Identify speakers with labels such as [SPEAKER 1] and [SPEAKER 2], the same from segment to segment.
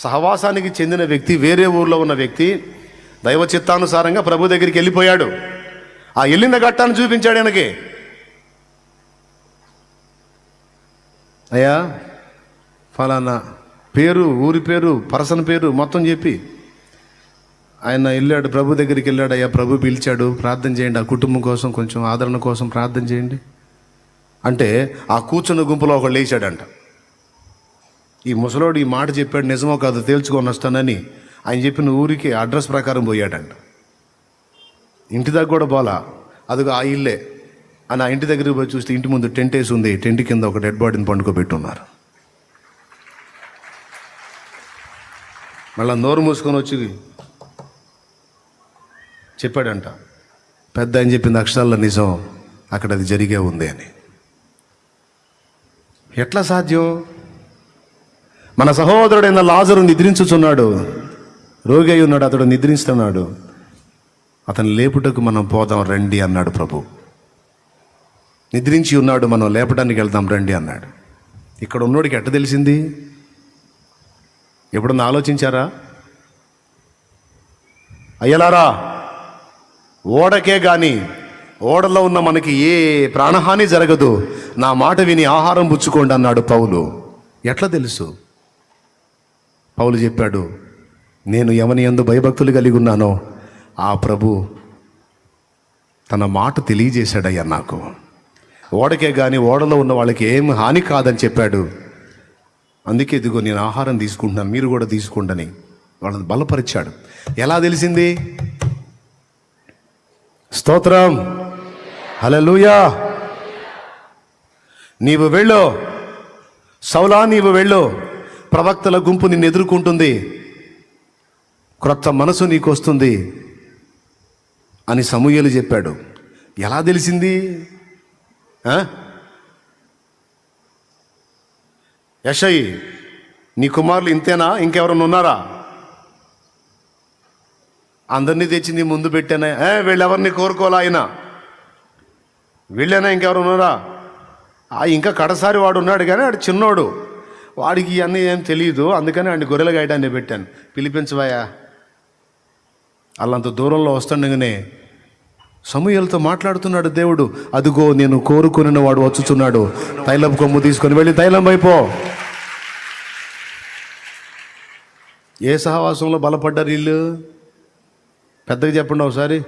[SPEAKER 1] సహవాసానికి చెందిన వ్యక్తి వేరే ఊర్లో ఉన్న వ్యక్తి దైవ చిత్తానుసారంగా ప్రభు దగ్గరికి వెళ్ళిపోయాడు. ఆ వెళ్ళిన ఘట్టాన్ని చూపించాడు ఆయనకి అయ్యా ఫలానా పేరు ఊరి పేరు పర్సన్ పేరు మొత్తం చెప్పి ఆయన వెళ్ళాడు ప్రభు దగ్గరికి వెళ్ళాడు. అయ్యా ప్రభు పిలిచాడు ప్రార్థన చేయండి. ఆ కుటుంబం కోసం కొంచెం ఆదరణ కోసం ప్రార్థన చేయండి. అంటే ఆ కూర్చున్న గుంపులో ఒకళ్ళు లేచాడంట. ఈ ముసలోడు ఈ మాట చెప్పాడు నిజమో కాదు తేల్చుకొని వస్తానని ఆయన చెప్పిన ఊరికి అడ్రస్ ప్రకారం పోయాడంట. ఇంటి దగ్గర కూడా పోలా. అదిగో ఆ ఇల్లే. అని ఆ ఇంటి దగ్గరికి పోయి చూస్తే ఇంటి ముందు టెంట్ వేసి ఉంది. టెంట్ కింద ఒక డెడ్ బాడీని పండుకోబెట్టున్నారు. మళ్ళీ నోరు మూసుకొని వచ్చి చెప్పాడంట. పెద్ద అని చెప్పింది అక్షరాల నిజం అక్కడ అది జరిగే ఉంది అని. ఎట్లా సాధ్యం? మన సహోదరుడైన లాజరు నిద్రించుచున్నాడు. రోగి అయి ఉన్నాడు అతడు నిద్రిస్తున్నాడు. అతను లేపుటకు మనం పోదాం రండి అన్నాడు ప్రభు. నిద్రించి ఉన్నాడు మనం లేపడానికి వెళ్దాం రండి అన్నాడు. ఇక్కడ ఉన్నోడికి ఎట్ట తెలిసింది? ఎప్పుడన్నా ఆలోచించారా? అయ్యలారా ఓడకే గాని ఓడలో ఉన్న మనకి ఏ ప్రాణహాని జరగదు. నా మాట విని ఆహారం పుచ్చుకోండి అన్నాడు పౌలు. ఎట్లా తెలుసు? పౌలు చెప్పాడు నేను ఎవని ఎందు భయభక్తులు కలిగి ఉన్నానో ఆ ప్రభు తన మాట తెలియజేశాడయ్యా నాకు. ఓడకే కానీ ఓడలో ఉన్న వాళ్ళకి ఏం హాని కాదని చెప్పాడు. అందుకే ఇదిగో నేను ఆహారం తీసుకుంటున్నాను మీరు కూడా తీసుకోండి వాళ్ళని బలపరిచాడు. ఎలా తెలిసింది? స్తోత్రం. హలలుయా నీవు వెళ్ళు. సౌలా నీవు వెళ్ళు. ప్రవక్తల గుంపు నిన్ను ఎదుర్కొంటుంది. క్రొత్త మనసు నీకు వస్తుంది అని సమూహలు చెప్పాడు. ఎలా తెలిసింది? ఆ? నీ కుమారులు ఇంతేనా? ఇంకెవరన్నా ఉన్నారా? అందరినీ తెచ్చి నీ ముందు పెట్టానా? ఏ వీళ్ళెవరిని కోరుకోవాలా ఆయన? వీళ్ళైనా ఇంకెవరు ఉన్నారా? ఆ ఇంకా కడసారి వాడు ఉన్నాడు కానీ వాడు చిన్నోడు. వాడికి ఇవన్నీ ఏం తెలియదు అందుకని వాడిని గొర్రెల గాయడాన్ని పెట్టాను. పిలిపించవాయా అల్లంత దూరంలో వస్తుండగానే సమూహలతో మాట్లాడుతున్నాడు దేవుడు. అదిగో నేను కోరుకుని వాడు వచ్చుచున్నాడు. తైలం కొమ్ము తీసుకొని వెళ్ళి తైలం అయిపో ఏ సహవాసంలో బలపడ్డారు వీళ్ళు? పెద్దగా చెప్పండి ఒకసారి.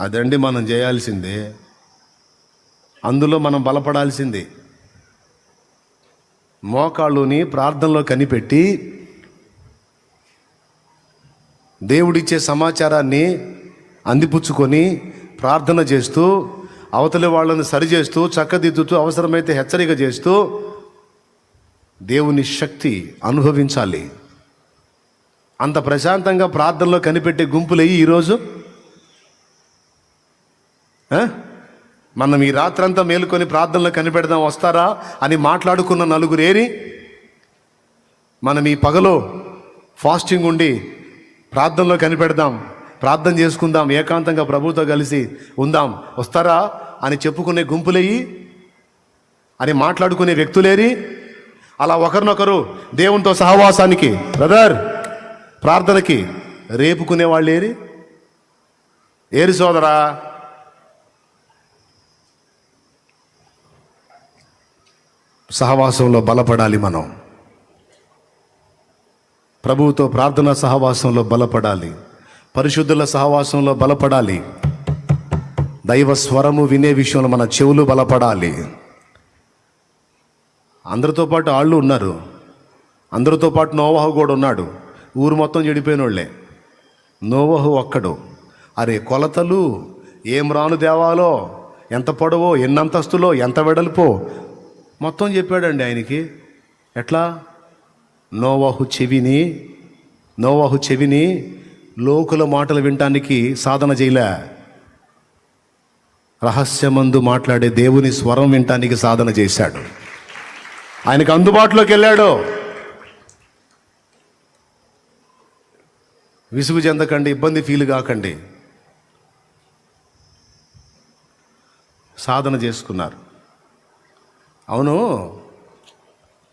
[SPEAKER 1] అదండి మనం చేయాల్సిందే. అందులో మనం బలపడాల్సింది. మోకాళ్ళుని ప్రార్థనలో కనిపెట్టి దేవుడిచ్చే సమాచారాన్ని అందిపుచ్చుకొని ప్రార్థన చేస్తూ అవతలి వాళ్ళని సరిచేస్తూ చక్కదిద్దుతూ అవసరమైతే హెచ్చరిక చేస్తూ దేవుని శక్తి అనుభవించాలి. అంత ప్రశాంతంగా ప్రార్థనలో కనిపెట్టే గుంపులయ్యి ఈరోజు? మనం ఈ రాత్రంతా మేలుకొని ప్రార్థనలో కనిపెడదాం వస్తారా అని మాట్లాడుకున్న నలుగురు ఏరి మనం ఈ పగలో ఫాస్టింగ్ ఉండి ప్రార్థనలో కనిపెడదాం ప్రార్థన చేసుకుందాం ఏకాంతంగా ప్రభుతో కలిసి ఉందాం వస్తారా అని చెప్పుకునే గుంపులేయి అని మాట్లాడుకునే వ్యక్తులేరి అలా ఒకరినొకరు దేవునితో సహవాసానికి బ్రదర్ ప్రార్థనకి రేపుకునే వాళ్ళు ఏరి ఏరి సోదరా సహవాసంలో బలపడాలి మనం. ప్రభువుతో ప్రార్థన సహవాసంలో బలపడాలి. పరిశుద్ధుల సహవాసంలో బలపడాలి. దైవ స్వరము వినే విషయంలో మన చెవులు బలపడాలి. అందరితో పాటు ఆళ్ళు ఉన్నారు. అందరితో పాటు నోవహు కూడా ఉన్నాడు. ఊరు మొత్తం చెడిపోయిన వాళ్ళే నోవహు ఒక్కడు. అరే కొలతలు ఏం రాను దేవాలో? ఎంత పొడవో? ఎన్ని అంతస్తులో ఎంత వెడల్పో? మొత్తం చెప్పాడండి ఆయనకి. ఎట్లా? నోవాహు చెవిని నోవాహు చెవిని లోకుల మాటలు వినటానికి సాధన చేయలే. రహస్యమందు మాట్లాడే దేవుని స్వరం వినటానికి సాధన చేశాడు. ఆయనకు అందుబాటులోకి వెళ్ళాడు. విసుగు చెందకండి ఇబ్బంది ఫీల్ కాకండి. సాధన చేసుకున్నారు. అవును.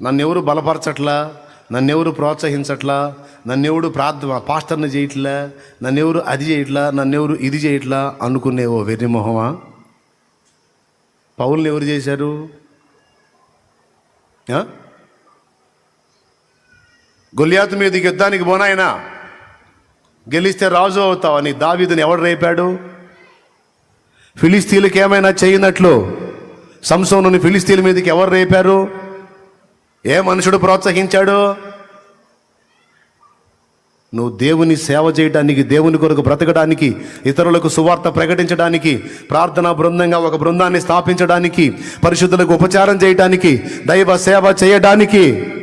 [SPEAKER 1] నన్నెవరు బలపరచట్లా? నన్నెవరు ప్రోత్సహించట్లా? నన్నెవడు ప్రార్థన పాస్టర్ని చేయట్లా? నన్నెవరు అది చేయట్లా? నన్నెవరు ఇది చేయట్లా? అనుకునే ఓ వెర్రి మొహమా? పౌల్ని ఎవరు చేశారు? ఆ? గొలియాతు మీదకి యుద్ధానికి పోనాయనా గెలిస్తే రాజు అవుతావని దావీదుని ఎవడు రేపాడు? ఫిలిస్తీన్లకు ఏమైనా చేయనట్లు? సంసోనుని ఫిలిస్తీన్ మీదకి ఎవరు రేపారు? ఏ మనుషుడు ప్రోత్సహించాడు? నువ్వు దేవుని సేవ చేయడానికి దేవుని కొరకు బ్రతకడానికి ఇతరులకు సువార్త ప్రకటించడానికి ప్రార్థనా బృందంగా ఒక బృందాన్ని స్థాపించడానికి పరిశుద్ధులకు ఉపచారం చేయడానికి దైవ సేవ చేయడానికి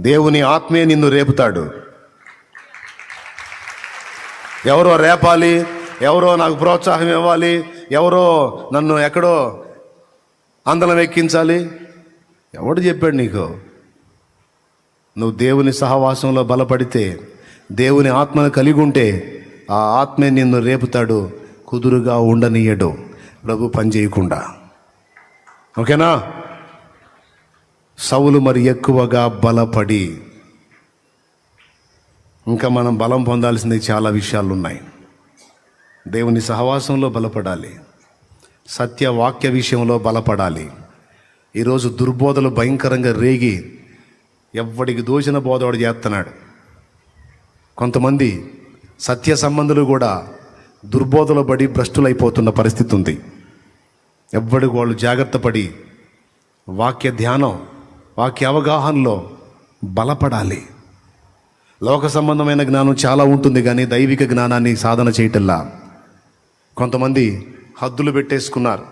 [SPEAKER 1] దేవుని ఆత్మే నిన్ను రేపుతాడు. ఎవరో రేపాలి ఎవరో నాకు ప్రోత్సాహం ఇవ్వాలి ఎవరో నన్ను ఎక్కడో అందలం ఎక్కించాలి? ఎవడు చెప్పాడు నీకు? నువ్వు దేవుని సహవాసంలో బలపడితే దేవుని ఆత్మను కలిగి ఉంటే ఆ ఆత్మే నిన్ను రేపుతాడు కుదురుగా ఉండనీయడు. ప్రభు పని చేయకుండా. ఓకేనా? సవులు మరి ఎక్కువగా బలపడి ఇంకా మనం బలం పొందాల్సింది చాలా విషయాలు ఉన్నాయి దేవుని సహవాసంలో బలపడాలి. సత్య వాక్య విషయంలో బలపడాలి. ఈరోజు దుర్బోధలు భయంకరంగా రేగి ఎవ్వడికి దోచిన బోధవాడు చేస్తున్నాడు. కొంతమంది సత్య సంబంధులు కూడా దుర్బోధలు పడి భ్రష్టులైపోతున్న పరిస్థితి ఉంది. ఎవ్వడికి వాళ్ళు జాగ్రత్త పడి వాక్య ధ్యానం వాక్య అవగాహనలో బలపడాలి. లోక సంబంధమైన జ్ఞానం చాలా ఉంటుంది కానీ దైవిక జ్ఞానాన్ని సాధన చేయటల్లా కొంతమంది హద్దులు పెట్టేసుకున్నారు.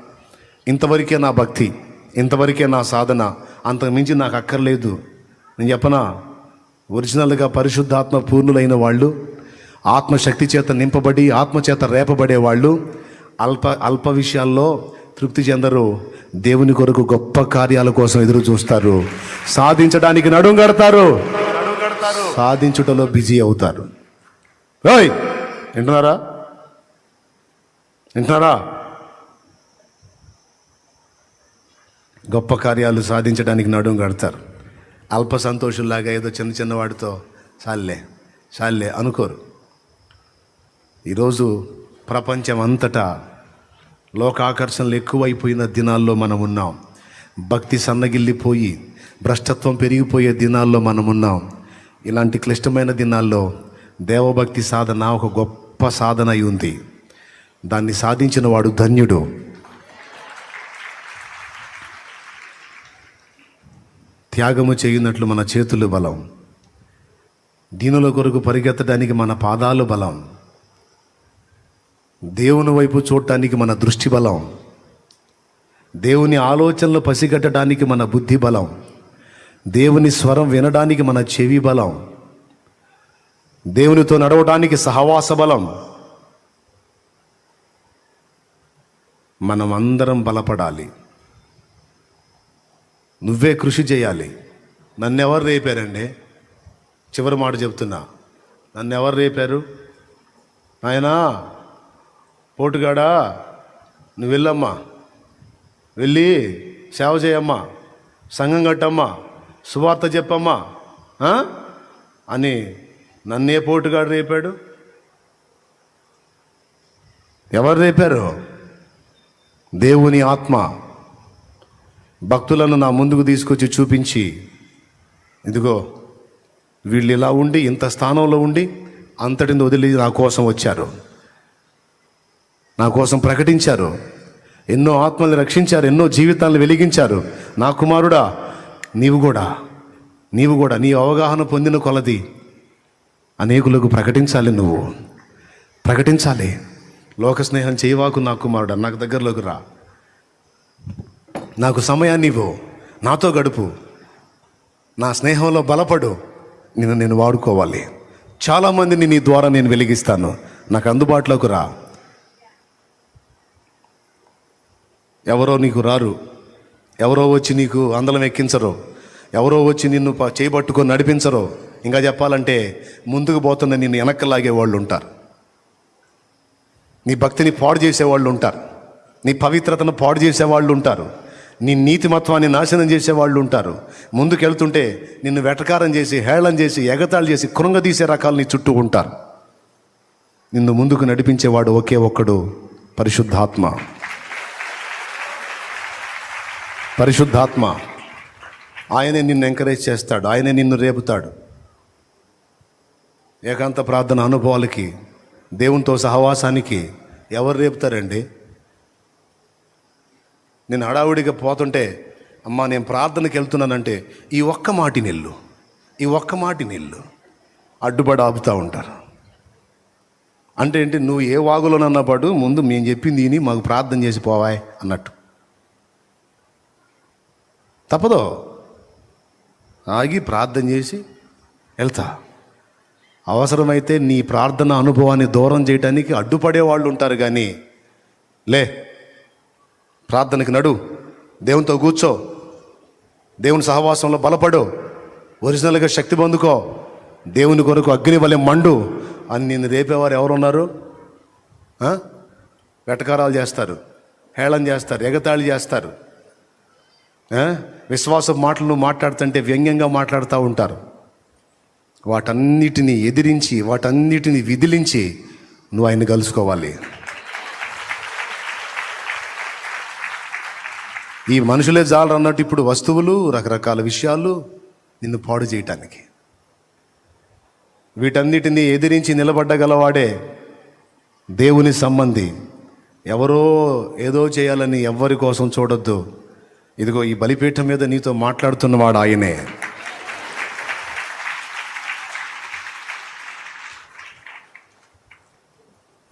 [SPEAKER 1] ఇంతవరకే నా భక్తి ఇంతవరకే నా సాధన అంతకు మించి నాకు అక్కర్లేదు. నేను చెప్పనా? ఒరిజినల్గా పరిశుద్ధాత్మ పూర్ణులైన వాళ్ళు ఆత్మశక్తి చేత నింపబడి ఆత్మచేత రేపబడే వాళ్ళు అల్ప అల్ప విషయాల్లో తృప్తి చెందరు. దేవుని కొరకు గొప్ప కార్యాల కోసం ఎదురు చూస్తారు. సాధించడానికి నడుం కడతారు. సాధించుటలో బిజీ అవుతారు. వింటున్నారా? వింటున్నారా? గొప్ప కార్యాలు సాధించడానికి నడుం కడతారు. అల్ప సంతోషంలాగా ఏదో చిన్న చిన్న వాడితో చాలే చాలే అనుకోరు. ఈరోజు ప్రపంచం అంతటా లోకాకర్షణలు ఎక్కువైపోయిన దినాల్లో మనం ఉన్నాం. భక్తి సన్నగిల్లిపోయి భ్రష్టత్వం పెరిగిపోయే దినాల్లో మనం ఉన్నాం. ఇలాంటి క్లిష్టమైన దినాల్లో దేవభక్తి సాధన ఒక గొప్ప సాధన అయి ఉంది. దాన్ని సాధించిన వాడు ధన్యుడు. త్యాగము చేయనట్లు మన చేతులు బలం. దీనుల కొరకు పరిగెత్తడానికి మన పాదాలు బలం. దేవుని వైపు చూడటానికి మన దృష్టి బలం. దేవుని ఆలోచనలు పసిగట్టడానికి మన బుద్ధి బలం. దేవుని స్వరం వినడానికి మన చెవి బలం. దేవునితో నడవడానికి సహవాస బలం. మనం అందరం బలపడాలి. నువ్వే కృషి చేయాలి. నన్నెవరు రేపారండి? చివరి మాట చెప్తున్నా. నన్నెవరు ఎవరు రేపారు? నాయనా పోటుగాడా? నువ్వు వెళ్ళమ్మా వెళ్ళి సేవ చేయమ్మా. సంఘం కట్టమ్మా. సువార్త చెప్పమ్మా. అని నన్నే పోటుగాడు రేపాడు? ఎవరు రేపారు? దేవుని ఆత్మ. భక్తులను నా ముందుకు తీసుకొచ్చి చూపించి ఇదిగో వీళ్ళు ఇలా ఉండి ఇంత స్థానంలో ఉండి అంతటిని వదిలి నా కోసం వచ్చారు. నా కోసం ప్రకటించారు. ఎన్నో ఆత్మల్ని రక్షించారు ఎన్నో జీవితాలను వెలిగించారు. నా కుమారుడా నీవు కూడా నీవు కూడా నీ అవగాహన పొందిన కొలది అనేకులకు ప్రకటించాలి నువ్వు. ప్రకటించాలి. లోక స్నేహం చేయవాకు నా కుమారుడా నాకు దగ్గరలోకి రా. నాకు సమయాన్ని ఇవ్వు. నాతో గడుపు. నా స్నేహంలో బలపడు. నిన్ను నేను వాడుకోవాలి. చాలామందిని నీ ద్వారా నేను వెలిగిస్తాను. నాకు అందుబాటులోకి రా. ఎవరో నీకు రారు. ఎవరో వచ్చి నీకు అందలం ఎక్కించరు. ఎవరో వచ్చి నిన్ను ప- చేయబట్టుకొని నడిపించరు. ఇంకా చెప్పాలంటే ముందుకు పోతున్న నిన్ను వెనక్కి లాగే వాళ్ళు ఉంటారు నీ భక్తిని పాడు చేసేవాళ్ళు ఉంటారు నీ పవిత్రతను పాడు చేసేవాళ్ళు ఉంటారు నీ నీతిమత్వాన్ని నాశనం చేసే వాళ్ళు ఉంటారు. ముందుకెళ్తుంటే నిన్ను వెటకారం చేసి హేళం చేసి ఎగతాళి చేసి కృంగదీసే రకాలు నీ చుట్టూ ఉంటారు. నిన్ను ముందుకు నడిపించేవాడు ఒకే ఒక్కడు పరిశుద్ధాత్మ. పరిశుద్ధాత్మ. ఆయనే నిన్ను ఎంకరేజ్ చేస్తాడు. ఆయనే నిన్ను రేపుతాడు. ఏకాంత ప్రార్థన అనుభవాలకి దేవునితో సహవాసానికి ఎవరు రేపుతారండి? నేను హడావుడిగా పోతుంటే అమ్మా నేను ప్రార్థనకి వెళ్తున్నానంటే ఈ ఒక్క మాటి నిల్లు ఈ ఒక్క మాటి నిల్లు అడ్డుపడి ఆపుతూ ఉంటారు. అంటే ఏంటి నువ్వు ఏ వాగులోనన్నా పాటు ముందు మేము చెప్పింది విని మాకు ప్రార్థన చేసి పోవాయి అన్నట్టు. తప్పదు? ఆగి ప్రార్థన చేసి వెళ్తా. అవసరమైతే నీ ప్రార్థన అనుభవాన్ని దూరం చేయడానికి అడ్డుపడే వాళ్ళు ఉంటారు కానీ లే ప్రార్థనకి నడు. దేవునితో కూర్చో. దేవుని సహవాసంలో బలపడు. ఒరిజినల్గా శక్తి పొందుకో. దేవుని కొరకు అగ్ని వలె మండు. అని నిన్ను రేపేవారు ఎవరున్నారు? వెటకారాలు చేస్తారు. హేళన చేస్తారు. ఎగతాళి చేస్తారు. విశ్వాస మాటలు మాట్లాడుతుంటే వ్యంగ్యంగా మాట్లాడుతూ ఉంటారు. వాటన్నిటిని ఎదిరించి వాటన్నిటిని విదిలించి నువ్వు ఆయన్ని కలుసుకోవాలి. ఈ మనుషులే జాలరు అన్నట్టు ఇప్పుడు వస్తువులు రకరకాల విషయాలు నిన్ను పాడు చేయటానికి. వీటన్నిటిని ఎదిరించి నిలబడ్డగలవాడే దేవుని సంబంధి. ఎవరో ఏదో చేయాలని ఎవ్వరి కోసం చూడొద్దు. ఇదిగో ఈ బలిపీఠం మీద నీతో మాట్లాడుతున్నవాడు ఆయనే.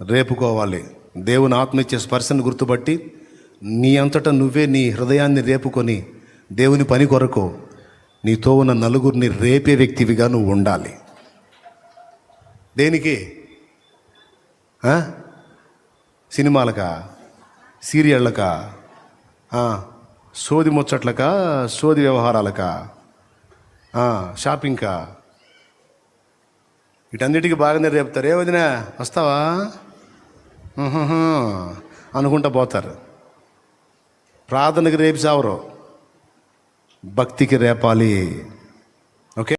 [SPEAKER 1] రేపుకోవాలి. దేవుని ఆత్మీయ స్పర్శను గుర్తుపట్టి నీ అంతటా నువ్వే నీ హృదయాన్ని రేపుకొని దేవుని పని కొరకు నీతో ఉన్న నలుగురిని రేపే వ్యక్తివిగా నువ్వు ఉండాలి. దేనికి? సినిమాలకా? సీరియళ్ళకా? సోది ముచ్చట్లకా? సోది వ్యవహారాలకా? షాపింగ్కా? వీటన్నిటికీ బాగానే రేపుతారు. ఏ వదినా వస్తావా? అనుకుంటా పోతారు. ప్రార్థనకి రేపు సావరు భక్తికి రేపాలి.